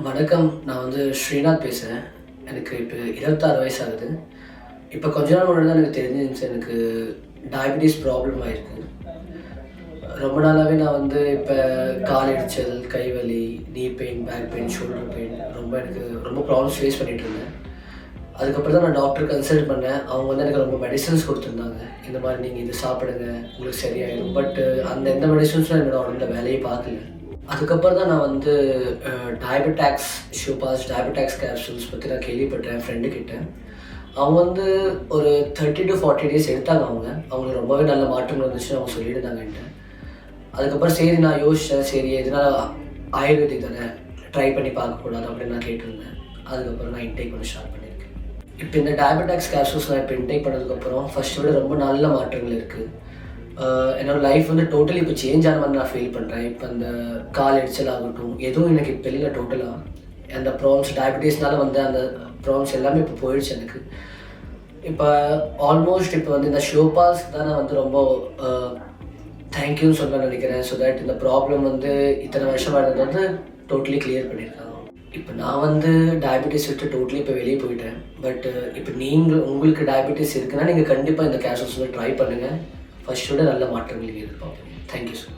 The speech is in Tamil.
வணக்கம். நான் வந்து ஸ்ரீநாத் பேசுகிறேன் எனக்கு இப்போ இருபத்தாறு வயசு ஆகுது இப்போ கொஞ்ச நாள் முன்னாடி தான் எனக்கு தெரிஞ்சிருந்துச்சு எனக்கு டயபிட்டிஸ் ப்ராப்ளம் ஆயிருக்கு. ரொம்ப நாளாகவே நான் வந்து இப்போ கால் எரிச்சல் கை வலி knee pain back pain shoulder pain ரொம்ப எனக்கு ரொம்ப ப்ராப்ளம்ஸ் ஃபேஸ் பண்ணிகிட்டு இருந்தேன். அதுக்கப்புறம் தான் நான் டாக்டர் கன்சல்ட் பண்ணேன். அவங்க வந்து எனக்கு ரொம்ப மெடிசன்ஸ் கொடுத்துருந்தாங்க. இந்த மாதிரி நீங்கள் இது சாப்பிடுங்க உங்களுக்கு சரியாயிடும். பட் அந்த எந்த மெடிசன்ஸும் என்னோட உடம்புல வேலையை பார்க்கல. அதுக்கப்புறம் தான் நான் வந்து டயபெட்டாக்ஸ் ஷூபாஸ் டயபெட்டாக்ஸ் கேப்சூல்ஸ் பற்றி நான் கேள்விப்பட்டேன் ஃப்ரெண்டு கிட்ட. அவங்க வந்து ஒரு தேர்ட்டி டு ஃபார்ட்டி டேஸ் எடுத்தாங்க அவங்க. அவங்களுக்கு ரொம்பவே நல்ல மாற்றங்கள் வந்துச்சுன்னு அவங்க சொல்லியிருந்தாங்க என்கிட்ட. அதுக்கப்புறம் சரி நான் யோசித்தேன் சரி எதனால் ஆயுர்வேதிக் தானே ட்ரை பண்ணி பார்க்கக்கூடாது அப்படின்னு நான் கேட்டிருந்தேன். அதுக்கப்புறம் நான் இன்டேக் பண்ண ஸ்டார்ட் பண்ணியிருக்கேன். இப்போ இந்த டயபெட்டிக்ஸ் கேப்சூல்ஸ் நான் இப்போ இன்டேக் பண்ணதுக்கப்புறம் ஃபர்ஸ்ட் விட ரொம்ப நல்ல மாற்றங்கள் இருக்குது என்னோட லைஃப் வந்து டோட்டலி இப்போ சேஞ்ச் ஆன மாதிரி நான் ஃபீல் பண்ணுறேன் இப்போ அந்த கால் எரிச்சல் ஆகட்டும் எதுவும் எனக்கு இப்போ இல்லை டோட்டலாக அந்த ப்ராப்ளம்ஸ் டயபிட்டிஸ்னால வந்து அந்த ப்ராப்ளம்ஸ் எல்லாமே இப்போ போயிடுச்சு எனக்கு. இப்போ ஆல்மோஸ்ட் இப்போ வந்து இந்த ஷோபாஸ் தான் நான் வந்து ரொம்ப தேங்க்யூன்னு சொல்ல நினைக்கிறேன். ஸோ தட் இந்த ப்ராப்ளம் வந்து இத்தனை வருஷம் இருந்தது வந்து டோட்டலி கிளியர் பண்ணியிருக்காங்க. இப்போ நான் வந்து டயபெட்டிஸ் விட்டு டோட்டலி இப்போ வெளியே போயிட்டேன். பட் இப்போ நீங்கள் உங்களுக்கு டயபெட்டிஸ் இருக்குன்னா நீங்கள் கண்டிப்பாக இந்த கேப்சூல்ஸ் வந்து ட்ரை பண்ணுங்கள் ஃபர்ஸ்டோட நல்ல மாற்றங்கள் நீங்கள் எதிர்பார்ப்பீங்க தேங்க்யூ ஸோ